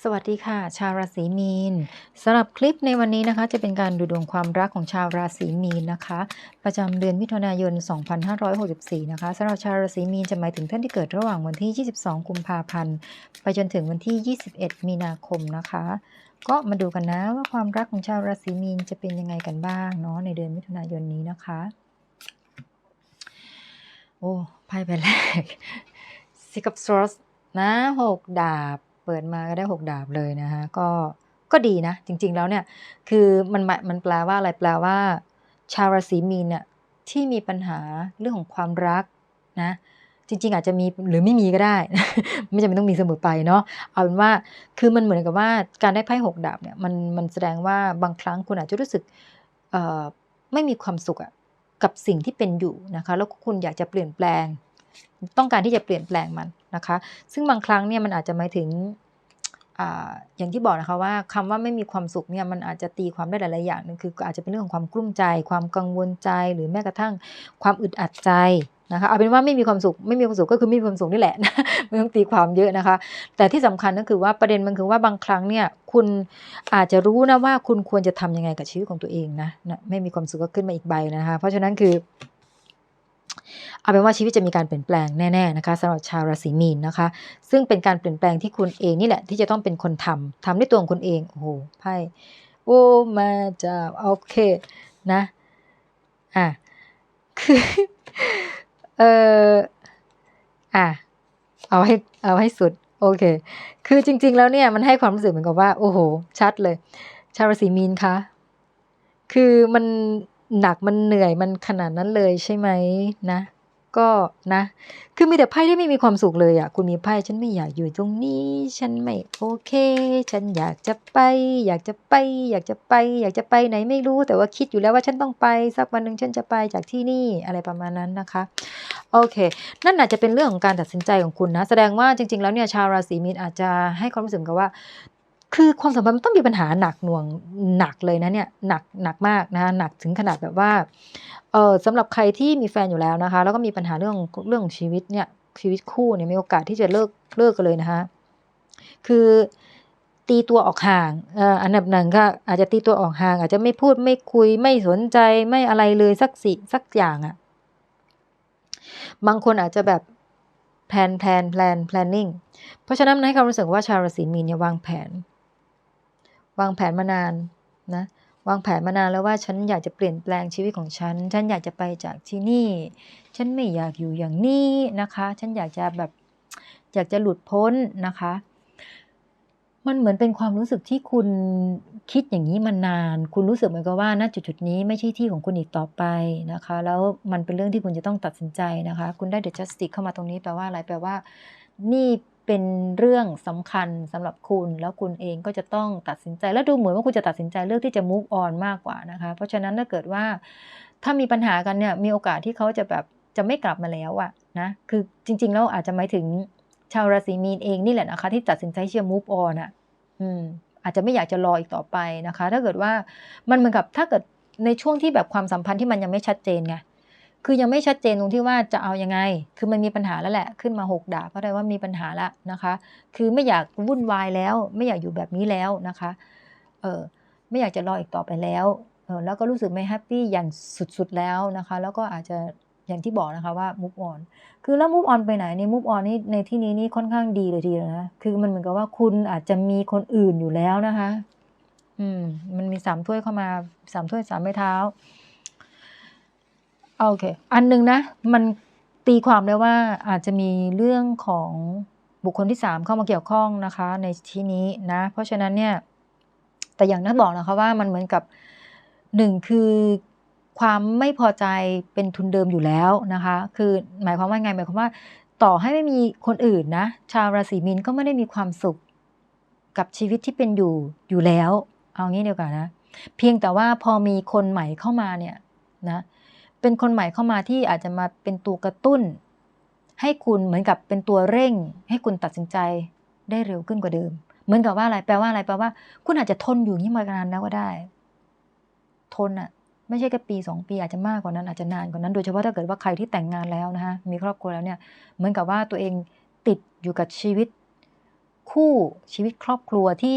สวัสดีค่ะ ชาวราศีมีนสำหรับคลิปในวันนี้นะคะ จะเป็นการดูดวงความรักของชาวราศีมีนนะคะ ประจำเดือนมิถุนายน 2564 นะคะสำหรับชาวราศีมีนจะหมายถึงท่านที่เกิดระหว่างวันที่ 22 กุมภาพันธ์ไปจนถึงวันที่ 21 มีนาคมนะคะ ก็มาดูกันนะว่าความรักของชาวราศีมีนจะเป็นยังไงกันบ้างเนาะในเดือนมิถุนายนนี้นะคะ โอ้ไพ่ใบแรก Six of Swords นะหกดาบ เปิดมาก็ได้หกดาบเลยนะคะก็ก็ดีนะ จริง ๆ แล้วเนี่ยคือมันหมายมันแปลว่าอะไรแปลว่า ชาวราศีมีนเนี่ยที่มีปัญหาเรื่องของความรักนะจริง ๆ อาจจะมีหรือไม่มีก็ได้ ไม่จำเป็นต้องมีเสมอไปเนาะเอาเป็นว่าคือมันเหมือนกับว่าการได้ไพ่หกดาบเนี่ยมันมันแสดงว่าบางครั้งคุณอาจจะรู้สึกเอ่อไม่มีความสุขอะกับสิ่งที่เป็นอยู่นะคะแล้วคุณอยากจะเปลี่ยนแปลง ต้องการที่จะเปลี่ยนแปลงมันนะคะ ซึ่งบางครั้งเนี่ยมันอาจจะหมายถึงอย่างที่บอกนะคะว่าคำว่าไม่มีความสุขเนี่ยมันอาจจะตีความได้หลาย ๆ อย่างหนึงคืออาจจะเป็นเรื่องของความกลุ้มใจ ความกังวลใจหรือแม้กระทั่งความอึดอัดใจนะคะเอาเป็นว่าไม่มีความสุขไม่มีความสุขก็คือไม่มีความสุขนี่แหละไม่ต้องตีความเยอะนะคะ แต่ที่สำคัญก็คือว่าประเด็นมันคือว่าบางครั้งเนี่ยคุณอาจจะรู้นะว่าคุณควรจะทำยังไงกับชีวิตของตัวเองนะนะไม่มีความสุขก็ขึ้นมาอีกใบนะคะ เพราะฉะนั้นคือ เอาเป็นว่าชีวิตจะมีการเปลี่ยนแปลงแน่ๆนะคะสำหรับชาวราศีมีนนะคะ ซึ่งเป็นการเปลี่ยนแปลงที่คุณเองนี่แหละ ที่จะต้องเป็นคนทำทำด้วยตัวของคุณเองโอ้โหไพ่โอ้มาจะโอเคนะอะคือเอออะเอาให้เอาให้สุดโอเค คือจริง ๆ แล้วเนี่ยมันให้ความรู้สึกเหมือนกับว่า โอ้โห ชัดเลย ชาวราศีมีนคะ คือมัน หนักมันเหนื่อยมันขนาดนั้นเลยใช่ไหมนะ ก็นะ คือมีแต่ไพ่ที่ไม่มีความสุขเลยอะ คุณมีไพ่ฉันไม่อยากอยู่ตรงนี้ ฉันไม่โอเค ฉันอยากจะไป อยากจะไป อยากจะไป อยากจะไปไหนไม่รู้ แต่ว่าคิดอยู่แล้วว่าฉันต้องไปสักวันหนึ่งฉันจะไปจากที่นี่อะไรประมาณนั้นนะคะโอเค นั่นอาจจะเป็นเรื่องของการตัดสินใจของคุณนะ แสดงว่าจริง ๆ แล้วเนี่ยชาวราศีมีนอาจจะให้ความรู้สึกกับว่า คือความสัมพันธ์มันต้องมีปัญหาหนักหน่วงหนักเลยนะเนี่ยหนักหนักมากนะคะหนักถึงขนาดแบบว่าเออสำหรับใครที่มีแฟนอยู่แล้วนะคะ แล้วก็มีปัญหาเรื่องเรื่องของชีวิตเนี่ยชีวิตคู่เนี่ยมีโอกาสที่จะเลิกเลิกกันเลยนะคะ คือตีตัวออกห่างเอออันดับหนึ่งก็อาจจะตีตัวออกห่าง อาจจะไม่พูดไม่คุยไม่สนใจไม่อะไรเลยสักสิสักอย่างอะ่ะบางคนอาจจะแบบแพลนแพลนแพลน planning เพราะฉะนั้นให้ความรู้สึกว่าชาวราศีมีนเนี่ยวางแผน วางแผนมานานนะวางแผนมานานแล้วว่าฉันอยากจะเปลี่ยนแปลงชีวิตของฉัน ฉันอยากจะไปจากที่นี่ ฉันไม่อยากอยู่อย่างนี้นะคะ ฉันอยากจะแบบอยากจะหลุดพ้นนะคะ มันเหมือนเป็นความรู้สึกที่คุณคิดอย่างนี้มานาน คุณรู้สึกเหมือนกับว่าณจุดจุดนี้ไม่ใช่ที่ของคุณอีกต่อไปนะคะ แล้วมันเป็นเรื่องที่คุณจะต้องตัดสินใจนะคะ คุณได้ The Justice เข้ามาตรงนี้แปลว่าอะไร แปลว่า นี่ เป็นเรื่องสำคัญสำหรับคุณแล้วคุณเองก็จะต้องตัดสินใจ แล้วดูเหมือนว่าคุณจะตัดสินใจเลือกที่จะ move on มากกว่านะคะ เพราะฉะนั้นถ้าเกิดว่าถ้ามีปัญหากันเนี่ยมีโอกาสที่เขาจะแบบจะไม่กลับมาแล้วอะนะคือจริง ๆ แล้วอาจจะหมายถึงชาวราศีมีนเองนี่แหละนะคะ ที่ตัดสินใจที่จะ move on อะอืมอาจจะไม่อยากจะรออีกต่อไปนะคะ ถ้าเกิดว่ามันเหมือนกับถ้าเกิดในช่วงที่แบบความสัมพันธ์ที่มันยังไม่ชัดเจนไง คือยังไม่ชัดเจนตรงที่ว่าจะเอายังไง คือมันมีปัญหาแล้วแหละ ขึ้นมาหกดาบก็ได้ว่ามีปัญหาแล้วนะคะ คือไม่อยากวุ่นวายแล้ว ไม่อยากอยู่แบบนี้แล้วนะคะ เออไม่อยากจะรออีกต่อไปแล้วเออแล้วก็รู้สึกไม่แฮปปี้อย่างสุดๆแล้วนะคะ แล้วก็อาจจะอย่างที่บอกนะคะว่า move on คือแล้ว move on ไปไหนนี่ move on นี่ในที่นี้นี่ค่อนข้างดีเลยทีเดียวนะ คือมันเหมือนกับว่าคุณอาจจะมีคนอื่นอยู่แล้วนะคะ อืม มันมีสามถ้วยเข้ามาสามถ้วยสามไม้เท้า โอเค อันหนึ่งนะ มันตีความได้ว่าอาจจะมีเรื่องของบุคคลที่สามเข้ามาเกี่ยวข้องนะคะ ในที่นี้นะ เพราะฉะนั้นเนี่ย แต่อย่างที่บอกนะคะว่ามันเหมือนกับหนึ่งคือความไม่พอใจเป็นทุนเดิมอยู่แล้วนะคะ คือหมายความว่าไงหมายความว่า ต่อให้ไม่มีคนอื่นนะ ชาวราศีมีนก็ไม่ได้มีความสุขกับชีวิตที่เป็นอยู่อยู่แล้ว เอางี้เดียวกันนะ เพียงแต่ว่าพอมีคนใหม่เข้ามาเนี่ยนะ เป็นคนใหม่เข้ามาที่อาจจะมาเป็นตัวกระตุ้น ให้คุณเหมือนกับเป็นตัวเร่ง ให้คุณตัดสินใจได้เร็วขึ้นกว่าเดิม เหมือนกับว่าอะไรแปลว่าอะไรแปลว่า คุณอาจจะทนอยู่อย่างนี้มานานแล้วก็ได้ ทนอะไม่ใช่แค่ปีสองปีอาจจะมากกว่านั้นอาจจะนานกว่านั้น โดยเฉพาะถ้าเกิดว่าใครที่แต่งงานแล้วนะคะมีครอบครัวแล้วเนี่ย เหมือนกับว่าตัวเองติดอยู่กับชีวิต คู่ชีวิตครอบครัวที่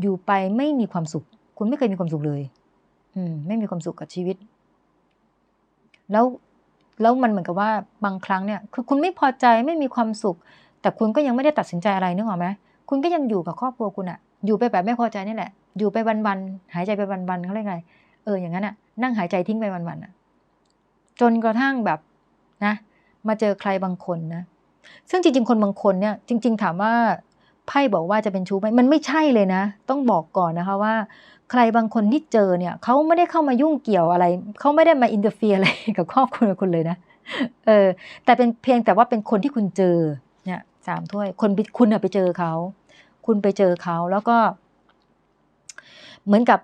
อยู่ไปไม่มีความสุข คุณไม่เคยมีความสุขเลย อืม ไม่มีความสุขกับชีวิต แล้วแล้วมันเหมือนกับว่าบางครั้งเนี่ย คือคุณไม่พอใจไม่มีความสุข แต่คุณก็ยังไม่ได้ตัดสินใจอะไรนึกออกไหมคุณก็ยังอยู่กับครอบครัวคุณอะอยู่ไปแบบไม่พอใจนี่แหละ อยู่ไปวันๆหายใจไปวันๆเขาเรียกไงเอออย่างนั้นอะนั่งหายใจทิ้งไปวันๆอะจนกระทั่งแบบนะ มาเจอใครบางคนนะ ซึ่งจริง ๆ คนบางคนเนี่ย จริง ๆ ถามว่า ไพ่บอกว่าจะเป็นชู้ไหมมันไม่ใช่เลยนะ ต้องบอกก่อนนะคะว่า ใครบางคนที่เจอเนี่ยเขาไม่ได้เข้ามายุ่งเกี่ยวอะไรเขาไม่ได้มาอินเตอร์เฟียอะไรกับครอบครัวคุณเลยนะเออแต่เป็นเพียงแต่ว่าเป็นคนที่คุณเจอเนี่ยสามถ้วย คนคุณไปเจอเขาคุณไปเจอเขาแล้วก็ เหมือนกับ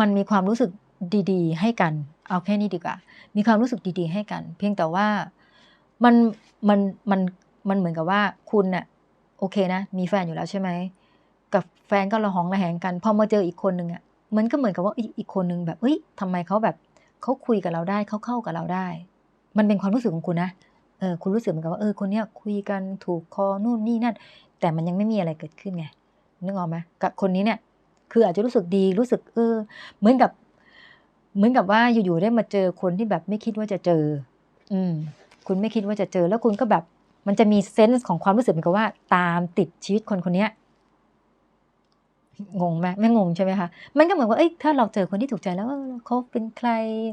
มันมีความรู้สึกดี ๆ ให้กัน เอาแค่นี้ดีกว่า มีความรู้สึกดี ๆ ให้กัน เพียงแต่ว่ามันมันมันมันเหมือนกับว่าคุณเน่ะ โอเคนะ มีแฟนอยู่แล้วใช่ไหม กับแฟนก็ระหองระแหงกัน พอมาเจออีกคนหนึ่งอะ มันก็เหมือนกับว่าอีกคนหนึ่งแบบเฮ้ยทำไมเขาแบบเขาคุยกับเราได้เขาเข้ากับเราได้ มันเป็นความรู้สึกของคุณนะ เออ คุณรู้สึกเหมือนกับว่าเออ คนเนี้ยคุยกันถูกคอนู่นนี่นั่น แต่มันยังไม่มีอะไรเกิดขึ้นไง นึกออกไหมกับคนนี้เนี่ย คืออาจจะรู้สึกดี รู้สึกเออ เหมือนกับ เหมือนกับว่าอยู่ๆได้มาเจอคนที่แบบไม่คิดว่าจะเจอ อืม คุณไม่คิดว่าจะเจอ แล้วคุณก็แบบ มันจะมีเซนส์ของความรู้สึกเหมือนกับว่า ตามติดชีวิตคนคนนี้งงไหมไม่งงใช่ไหมคะมันก็เหมือนว่าเอ้ยถ้าเราเจอคนที่ถูกใจแล้วเขาเป็นใคร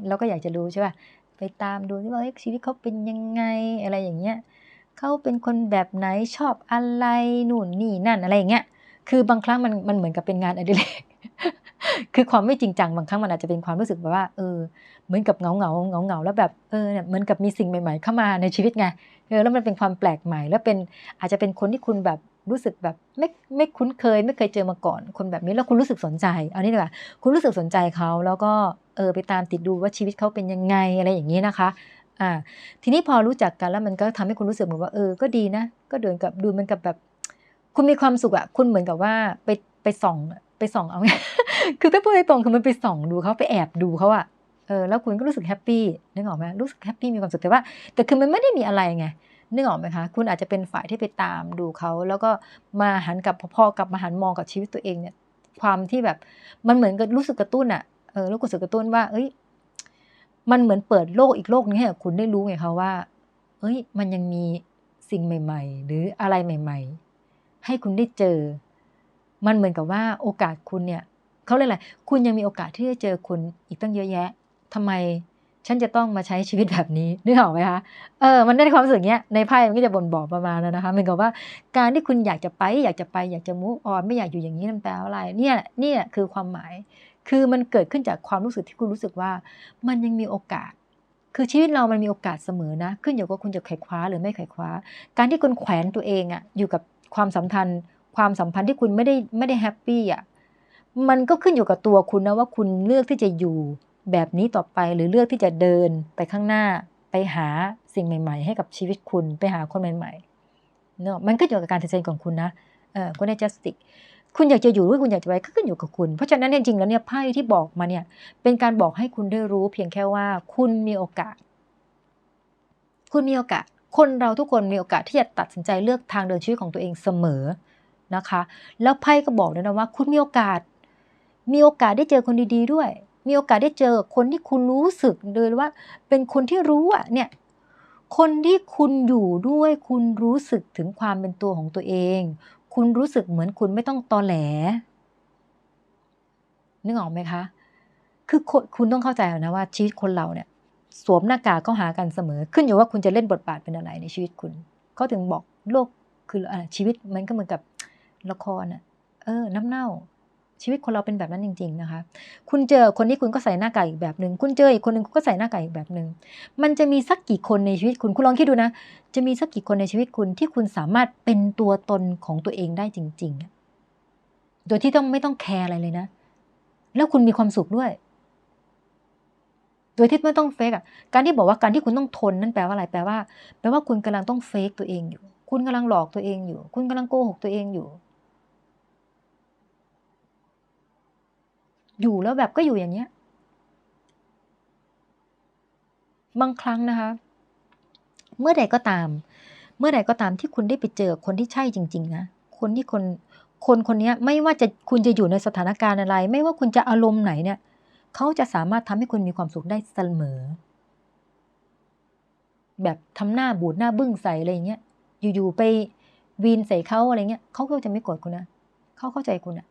เราก็อยากจะรู้ใช่ป่ะไปตามดูที่ว่าชีวิตเขาเป็นยังไงอะไรอย่างเงี้ยเขาเป็นคนแบบไหนชอบอะไรนู่นนี่นั่นอะไรอย่างเงี้ยคือบางครั้งมันมันเหมือนกับเป็นงานอดิเรก คือความไม่จริงจังบางครั้งมันอาจจะเป็นความรู้สึกแบบว่าเออเหมือนกับเงาเงาเงาเงาแล้วแบบเออเหมือนกับมีสิ่งใหม่ ๆ เข้ามาในชีวิตไงเออแล้วมันเป็นความแปลกใหม่ แล้วเป็นอาจจะเป็นคนที่คุณแบบรู้สึกแบบไม่ไม่คุ้นเคย ไม่เคยเจอมาก่อน คนแบบนี้แล้วคุณรู้สึกสนใจเอานี่ดีกว่าคุณรู้สึกสนใจเขาแล้วก็เออไปตามติดดูว่าชีวิตเขาเป็นยังไงอะไรอย่างนี้นะคะอ่าทีนี้พอรู้จักกันแล้วมันก็ทำให้คุณรู้สึกเหมือนว่าเออก็ดีนะ ก็เดินกับดูมันกับแบบ คุณมีความสุขอะคุณเหมือนกับว่าไปไปส่อง ไปส่องเอาไง คือถ้าพูดตรงคือมันไปส่องดูเขาไปแอบดูเขาอะเออแล้วคุณก็รู้สึกแฮปปี้นึกออกไหมรู้สึกแฮปปี้มีความสุขแต่ว่า แต่คือมันไม่ได้มีอะไรไงนึกออกไหมคะคุณอาจจะเป็นฝ่ายที่ไปตามดูเขาแล้วก็มาหันกับพอกลับมาหันมองกับชีวิตตัวเองเนี่ย ความที่แบบมันเหมือนกับรู้สึกกระตุ้นอะเออรู้สึกกระตุ้นว่า เอ้ย มันเหมือนเปิดโลกอีกโลกนึงให้คุณได้รู้ไงคะว่า เอ้ย มันยังมีสิ่งใหม่ ๆ หรืออะไรใหม่ ๆ ให้คุณได้เจอ มันเหมือนกับว่าโอกาสคุณเนี่ยเขาเรียกอะไรคุณยังมีโอกาสที่จะเจอคนอีกตั้งเยอะแยะทำไมฉันจะต้องมาใช้ชีวิตแบบนี้นึกออกไหมคะ เออ มันได้ความรู้สึกเนี้ย ในไพ่มันก็จะบ่นบอกประมาณนั้นนะคะเหมือนกับว่าการที่คุณอยากจะไป อยากจะไป อยากจะมูฟออนไม่อยากอยู่อย่างนี้นั่นแปลว่าอะไร เนี่ยเนี่ยคือความหมาย คือมันเกิดขึ้นจากความรู้สึกที่คุณรู้สึกว่า มันยังมีโอกาส คือชีวิตเรามันมีโอกาสเสมอนะ ขึ้นอยู่กับคุณจะไขคว้าหรือไม่ไขคว้า การที่คุณแขวนตัวเองอะอยู่กับความสัมพันธ์ ความสัมพันธ์ที่คุณไม่ได้ไม่ได้แฮปปี้อะมันก็ขึ้นอยู่กับตัวคุณนะว่าคุณเลือกที่จะอยู่แบบนี้ต่อไปหรือเลือกที่จะเดินไปข้างหน้าไปหาสิ่งใหม่ ๆ ให้กับชีวิตคุณไปหาคนใหม่ๆเนาะมันก็อยู่กับการตัดสินใจของคุณนะเออคุณได้จัสติกคุณอยากจะอยู่หรือคุณอยากจะไปก็ขึ้นอยู่กับคุณ เพราะฉะนั้นจริงๆแล้วเนี่ยไพ่ที่บอกมาเนี่ย เป็นการบอกให้คุณได้รู้เพียงแค่ว่าคุณมีโอกาส คุณมีโอกาส คนเราทุกคนมีโอกาสที่จะตัดสินใจเลือกทางเดินชีวิตของตัวเองเสมอ นะคะ แล้วไพ่ก็บอกด้วยนะว่า คุณมีโอกาส มีโอกาสได้เจอคนดี ๆ ด้วย มีโอกาสได้เจอคนที่คุณรู้สึกเลยว่า เป็นคนที่รู้อะเนี่ยคนที่คุณอยู่ด้วยคุณรู้สึกถึงความเป็นตัวของตัวเอง คุณรู้สึกเหมือนคุณไม่ต้องตอแหล นึกออกไหมคะ คือคุณต้องเข้าใจนะว่าชีวิตคนเราเนี่ย สวมหน้ากากเข้าหากันเสมอ ขึ้นอยู่ว่าคุณจะเล่นบทบาทเป็นอะไรในชีวิตคุณ เขาถึงบอกโลกคืออะไรชีวิตมันก็เหมือนกับ ละครอะเออ น้ำเน่า ชีวิตคนเราเป็นแบบนั้นจริง ๆ นะคะ คุณเจอคนที่คุณก็ใส่หน้ากากอีกแบบหนึ่งคุณเจออีกคนหนึ่งคุณก็ใส่หน้ากากอีกแบบหนึ่งมันจะมีสักกี่คนในชีวิตคุณคุณลองคิดดูนะ จะมีสักกี่คนในชีวิตคุณที่คุณสามารถเป็นตัวตนของตัวเองได้จริง ๆ โดยที่ต้องไม่ต้องแคร์อะไรเลยนะ แล้วคุณมีความสุขด้วยโดยที่ไม่ต้องเฟกอะ การที่บอกว่าการที่คุณต้องทนนั่นแปลว่าอะไร แปลว่า แปลว่าคุณกำลังต้องเฟกตัวเองอยู่ คุณกำลังหลอกตัวเองอยู่ คุณกำลังโกหกตัวเองอยู่ อยู่แล้วแบบก็อยู่อย่างเนี้ย บางครั้งนะคะ เมื่อใดก็ตาม เมื่อใดก็ตามที่คุณได้ไปเจอคนที่ใช่จริง ๆ นะ คนที่คน คนคนเนี้ยไม่ว่าจะคุณจะอยู่ในสถานการณ์อะไร ไม่ว่าคุณจะอารมณ์ไหนเนี่ย เขาจะสามารถทำให้คุณมีความสุขได้เสมอ แบบทำหน้าบูดหน้าบึ้งใส่อะไรอย่างเงี้ย อยู่ๆไปวีนใส่เขาอะไรเงี้ยเขาก็จะไม่โกรธคุณนะเขาเข้าใจคุณอะ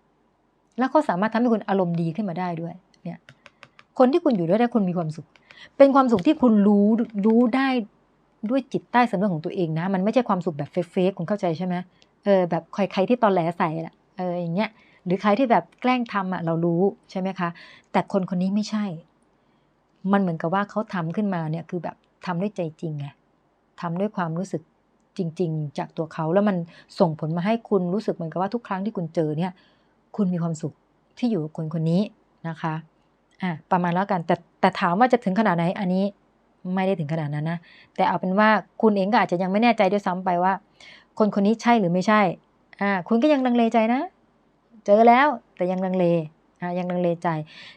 แล้วเขาสามารถทำให้คุณอารมณ์ดีขึ้นมาได้ด้วยเนี่ยคนที่คุณอยู่ด้วยได้คุณมีความสุข เป็นความสุขที่คุณรู้รู้ได้ด้วยจิตใต้สำนึกของตัวเองนะ มันไม่ใช่ความสุขแบบเฟกๆคุณเข้าใจใช่ไหมเออแบบใครใครที่ตอนแหลใส่ละเอออย่างเงี้ยหรือใครที่แบบแกล้งทำอะเรารู้ใช่ไหมคะ แต่คนคนนี้ไม่ใช่ มันเหมือนกับว่าเขาทำขึ้นมาเนี่ยคือแบบทำด้วยใจจริงไงทำด้วยความรู้สึกจริง ๆ จากตัวเขาแล้วมันส่งผลมาให้คุณรู้สึกเหมือนกับว่าทุกครั้งที่คุณเจอเนี่ย คุณมีความสุขที่อยู่กับคนคนนี้นะคะอะประมาณแล้วกันแต่แต่ถามว่าจะถึงขนาดไหนอันนี้ไม่ได้ถึงขนาดนั้นนะ แต่เอาเป็นว่าคุณเองก็อาจจะยังไม่แน่ใจด้วยซ้ำไปว่า คนคนนี้ใช่หรือไม่ใช่อ่าคุณก็ยังลังเลใจนะ เจอแล้วแต่ยังลังเลอ่ายังลังเลใจ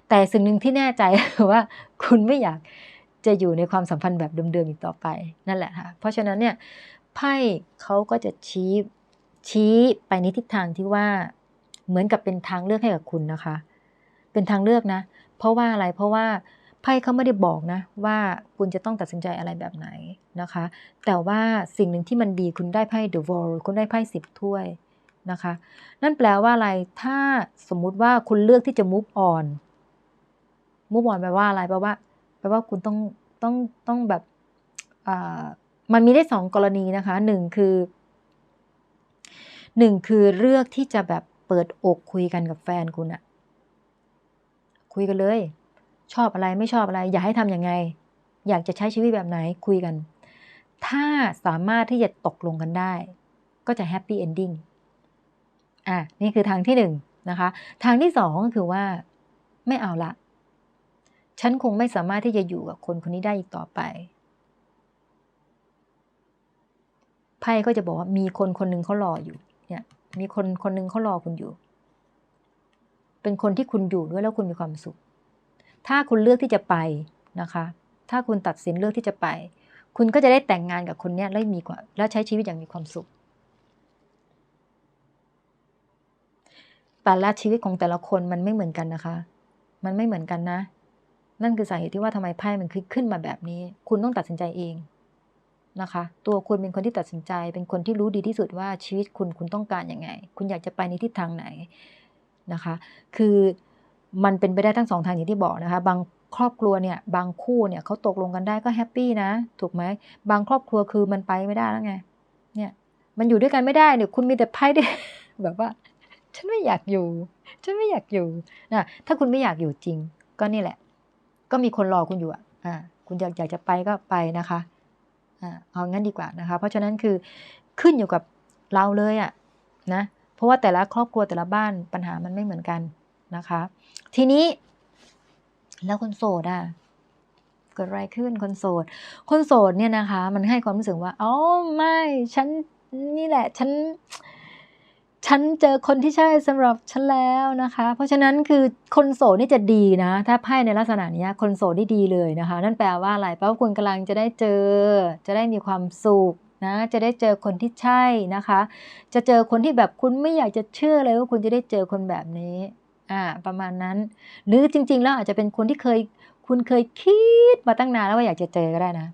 แต่สิ่งหนึ่งที่แน่ใจคือว่า คุณไม่อยากจะอยู่ในความสัมพันธ์แบบเดิมๆอีกต่อไปนั่นแหละค่ะเพราะฉะนั้นเนี่ยไพ่เขาก็จะชี้ชี้ไปในทิศทางที่ว่า เหมือนกับเป็นทางเลือกให้กับคุณนะคะ เป็นทางเลือกนะ เพราะว่าอะไรเพราะว่าไพ่เขาไม่ได้บอกนะ ว่าคุณจะต้องตัดสินใจอะไรแบบไหนนะคะ แต่ว่าสิ่งหนึ่งที่มันดีคุณได้ไพ่ The World คุณได้ไพ่สิบถ้วยนะคะ นั่นแปลว่าอะไรถ้าสมมุติว่าคุณเลือกที่จะ move on move on แปลว่าอะไรแปลว่าแปลว่าคุณต้องต้องต้องแบบมันมีได้สองกรณีนะคะหนึ่งคือหนึ่งคือเลือกที่จะแบบ เปิดอกคุยกันกับแฟนคุณอะคุยกันเลย ชอบอะไรไม่ชอบอะไร อยากให้ทำยังไง อยากจะใช้ชีวิตแบบไหนคุยกัน ถ้าสามารถที่จะตกลงกันได้ ก็จะแฮปปี้เอนดิ้งอะนี่คือทางที่หนึ่งนะคะ ทางที่สองก็คือว่าไม่เอาละ ฉันคงไม่สามารถที่จะอยู่กับคนคนนี้ได้อีกต่อไปไพ่ก็จะบอกว่ามีคนคนหนึ่งเขารออยู่เนี่ย มีคนคนหนึ่งเขารอคุณอยู่ เป็นคนที่คุณอยู่ด้วยแล้วคุณมีความสุข ถ้าคุณเลือกที่จะไปนะคะ ถ้าคุณตัดสินเลือกที่จะไป คุณก็จะได้แต่งงานกับคนนี้แล้วมีกว่าแล้วใช้ชีวิตอย่างมีความสุข แต่ละชีวิตของแต่ละคนมันไม่เหมือนกันนะคะ มันไม่เหมือนกันนะ นั่นคือสาเหตุที่ว่าทำไมไพ่มันขึ้นมาแบบนี้ คุณต้องตัดสินใจเอง นะคะ ตัวคุณเป็นคนที่ตัดสินใจ เป็นคนที่รู้ดีที่สุดว่าชีวิตคุณคุณต้องการยังไง คุณอยากจะไปในทิศทางไหนนะคะ คือมันเป็นไปได้ทั้งสองทางอย่างที่บอกนะคะ บางครอบครัวเนี่ย บางคู่เนี่ยเขาตกลงกันได้ก็แฮปปี้นะ ถูกไหม บางครอบครัวคือมันไปไม่ได้แล้วไง เนี่ย มันอยู่ด้วยกันไม่ได้เนี่ย คุณมีแต่ไพ่ได้แบบว่า ฉันไม่อยากอยู่ ฉันไม่อยากอยู่นะ ถ้าคุณไม่อยากอยู่จริง ก็นี่แหละ ก็มีคนรอคุณอยู่อะ อ่า คุณอยากอยากจะไปก็ไปนะคะ เอางั้นดีกว่านะคะ เพราะฉะนั้นคือขึ้นอยู่กับเราเลยอะนะ เพราะว่าแต่ละครอบครัวแต่ละบ้านปัญหามันไม่เหมือนกันนะคะ ทีนี้ แล้วคนโสดอะเกิดอะไรขึ้นคนโสด คนโสดเนี่ยนะคะ มันให้ความรู้สึกว่าอ๋อไม่ฉันนี่แหละ ฉัน ฉันเจอคนที่ใช่สำหรับฉันแล้วนะคะ เพราะฉะนั้นคือคนโสดนี่จะดีนะ ถ้าไพ่ในลักษณะนี้คนโสดนี่ดีเลยนะคะ นั่นแปลว่าอะไรแปลว่าคุณกำลังจะได้เจอ จะได้มีความสุขนะจะได้เจอคนที่ใช่นะคะ จะเจอคนที่แบบคุณไม่อยากจะเชื่อเลยว่าคุณจะได้เจอคนแบบนี้อ่าประมาณนั้น หรือจริง ๆ แล้วอาจจะเป็นคนที่เคย คุณเคยคิดมาตั้งนานแล้วว่าอยากจะเจอก็ได้นะ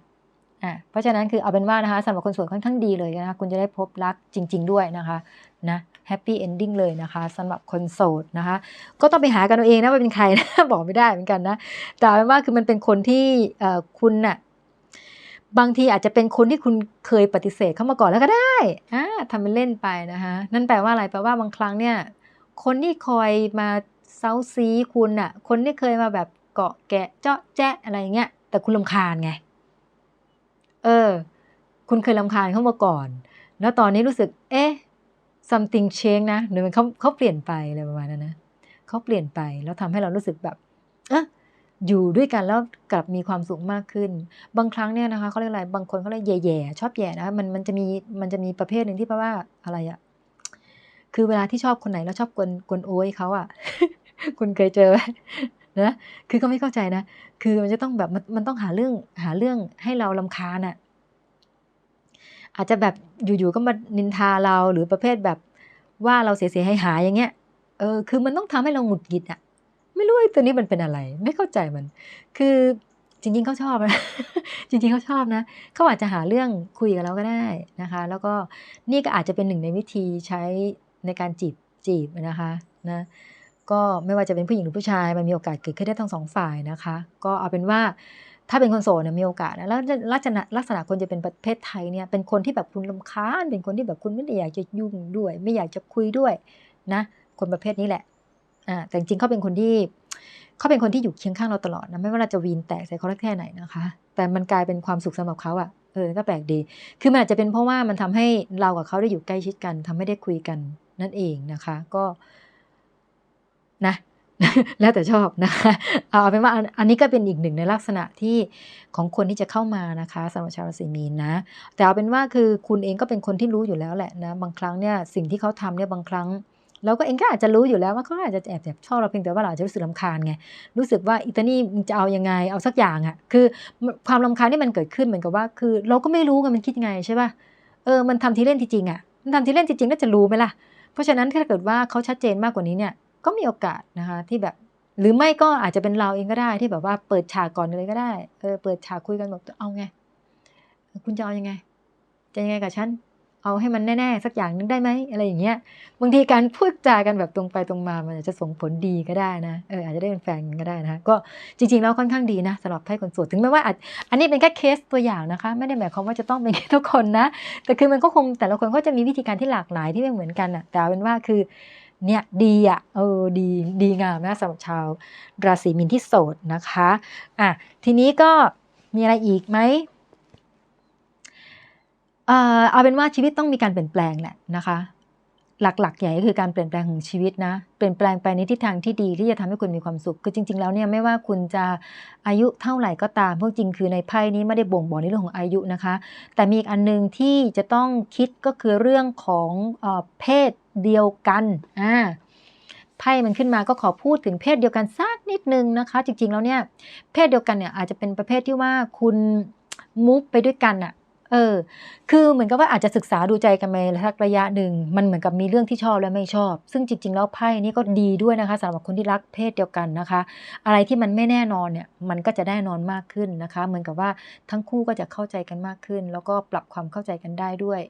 อ่าเพราะฉะนั้นคือเอาเป็นว่านะคะสำหรับคนโสดค่อนข้างดีเลยนะคะคุณจะได้พบรักจริง ๆ ด้วยนะคะนะ แฮปปี้เอนดิ้งเลยนะคะสำหรับคนโสดนะคะ ก็ต้องไปหากันเอาเองนะว่าเป็นใครนะ บอกไม่ได้เหมือนกันนะ แต่ว่าคือมันเป็นคนที่คุณน่ะบางทีอาจจะเป็นคนที่คุณเคยปฏิเสธเข้ามาก่อนแล้วก็ได้อ่าทำเป็นเล่นไปนะคะ นั่นแปลว่าอะไรแปลว่าบางครั้งเนี่ย คนที่คอยมาเซาซีคุณน่ะ คนที่เคยมาแบบเกาะแกะเจาะแจ๊ะอะไรเงี้ย แต่คุณลำคาญไง เออ คุณเคยลำคาญเข้ามาก่อน แล้วตอนนี้รู้สึก เอ๊ะ something change นะหรือมันเขาเขาเปลี่ยนไปอะไรประมาณนั้นนะเขาเปลี่ยนไปแล้วทำให้เรารู้สึกแบบเอะอยู่ด้วยกันแล้วกลับมีความสุขมากขึ้น บางครั้งเนี่ยนะคะเขาเรียกอะไรบางคนเขาเรียกแย่ๆชอบแย่นะมันมันจะมีมันจะมีประเภทหนึ่งที่แปลว่าอะไรอะคือเวลาที่ชอบคนไหนแล้วชอบกวนกวนโอ้ยเขาอะคุณเคยเจอไหมนะคือก็ไม่เข้าใจนะ คือมันจะต้องแบบมันมันต้องหาเรื่องหาเรื่องให้เราลำคาญอะ อาจจะแบบอยู่ๆก็มานินทาเราหรือประเภทแบบว่าเราเสียๆหายๆอย่างเงี้ยเออคือมันต้องทำให้เราหงุดหงิดอะไม่รู้ไอ้ตัวนี้มันเป็นอะไร ไม่เข้าใจมัน คือจริงๆเขาชอบนะจริงๆเขาชอบนะเขาอาจจะหาเรื่องคุยกับเราก็ได้นะคะ แล้วก็นี่ก็อาจจะเป็นหนึ่งในวิธีใช้ในการจีบจีบนะคะนะก็ไม่ว่าจะเป็นผู้หญิงหรือผู้ชายมันมีโอกาสเกิดขึ้นได้ทั้งสองฝ่ายนะคะ ก็เอาเป็นว่า ถ้าเป็นคนโสดเนี่ยมีโอกาสนะแล้วลักษณะลักษณะคนจะเป็นประเภทไทยเนี่ยเป็นคนที่แบบคุณลำคาญเป็นคนที่แบบคุณไม่ได้อยากจะยุ่งด้วย ไม่อยากจะคุยด้วยนะคนประเภทนี้แหละอ่าแต่จริงเขาเป็นคนที่เขาเป็นคนที่อยู่เคียงข้างเราตลอดนะไม่ว่าเราจะวีนแตกใส่เขาแค่ไหนนะคะ แต่มันกลายเป็นความสุขสำหรับเขาอะเออก็แปลกดี คือมันอาจจะเป็นเพราะว่ามันทำให้เรากับเขาได้อยู่ใกล้ชิดกันทำให้ได้คุยกันนั่นเองนะคะ ก็นะ แล้วแต่ชอบนะคะเอาเป็นว่าอันนี้ก็เป็นอีกหนึ่งในลักษณะที่ของคนที่จะเข้ามานะคะสำหรับชาวราศีมีนนะ แต่เอาเป็นว่าคือคุณเองก็เป็นคนที่รู้อยู่แล้วแหละนะบางครั้งเนี่ยสิ่งที่เขาทำเนี่ยบางครั้งเราก็เองก็อาจจะรู้อยู่แล้วว่าเขาอาจจะแอบแอบชอบเราเพียงแต่ว่าเราอาจจะรู้สึกลำคาญไงรู้สึกว่าอิตานี่มึงจะเอายังไงเอาสักอย่างอะ่ะคือความลำคาญที่มันเกิดขึ้นเหมือนกับว่า คือ เราก็ไม่รู้ไงมันคิดยังไงใช่ป่ะเออมันทำทีเล่นทีจริงอะ่ะมันทำทีเล่นทีจริงแล้วจะรู้ไหมล่ะเพราะฉะนั้นถ้าเกิดว่าเขาชัดเจนมากกว่านี้เนี่ย ก็มีโอกาสนะคะที่แบบหรือไม่ก็อาจจะเป็นเราเองก็ได้ที่แบบว่าเปิดฉากก่อนเลยก็ได้เออเปิดฉากคุยกันแบบเอาไง คุณจะเอายังไง จะยังไงกับฉันเอาให้มันแน่ๆ สักอย่างนึงได้ไหมอะไรอย่างเงี้ยบางทีการพูดจากันแบบตรงไปตรงมามันอาจจะส่งผลดีก็ได้นะเอออาจจะได้เป็นแฟนกันก็ได้นะก็จริงๆแล้วค่อนข้างดีนะสำหรับไพ่คนโสดถึงแม้ว่าอาจอันนี้เป็นแค่เคสตัวอย่างนะคะ ไม่ได้หมายความว่าจะต้องเป็นทุกคนนะ แต่คือมันก็คงแต่ละคนก็จะมีวิธีการที่หลากหลายที่ไม่เหมือนกันอะแต่เอาเป็นว่าคือ เนี่ยดีอะเออดีดีงามนะสำหรับชาวราศีมีนที่โสดนะคะอะทีนี้ก็มีอะไรอีกไหมเอ่อเอาเป็นว่าชีวิตต้องมีการเปลี่ยนแปลงแหละนะคะ หลักๆ ใหญ่ก็คือการเปลี่ยนแปลงของชีวิตนะ เปลี่ยนแปลงไปในทิศทางที่ดีที่จะทำให้คุณมีความสุข คือจริง ๆ แล้วเนี่ยไม่ว่าคุณจะอายุเท่าไหร่ก็ตามพราะจริงคือในไพ่นี้ไม่ได้บ่งบอกในเรื่องของอายุนะคะ แต่มีอีกอันนึงที่จะต้องคิดก็คือเรื่องของเออเพศเดียวกันอ่าไพ่มันขึ้นมาก็ขอพูดถึงเพศเดียวกันสักนิดนึงนะคะ จริงๆแล้วเนี่ยเพศเดียวกันเนี่ยอาจจะเป็นประเภทที่ว่าคุณมุฟไปด้วยกันอะ เออ คือเหมือนกับว่าอาจจะศึกษาดูใจกันมาสักระยะหนึ่ง มันเหมือนกับมีเรื่องที่ชอบและไม่ชอบ ซึ่งจริง ๆ แล้วไพ่นี่ก็ดีด้วยนะคะสำหรับคนที่รักเพศเดียวกันนะคะ อะไรที่มันไม่แน่นอนเนี่ย มันก็จะแน่นอนมากขึ้นนะคะ เหมือนกับว่าทั้งคู่ก็จะเข้าใจกันมากขึ้น แล้วก็ปรับความเข้าใจกันได้ด้วย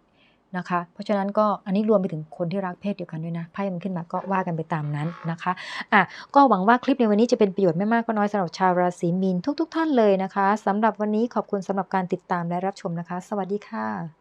นะคะ เพราะฉะนั้นก็อันนี้รวมไปถึงคนที่รักเพศเดียวกันด้วยนะไพ่มันขึ้นมาก็ว่ากันไปตามนั้นนะคะอะก็หวังว่าคลิปในวันนี้จะเป็นประโยชน์ไม่มากก็น้อยสำหรับชาวราศีมีนทุก ๆ ท่านเลยนะคะสำหรับวันนี้ขอบคุณสำหรับการติดตามและรับชมนะคะ สวัสดีค่ะ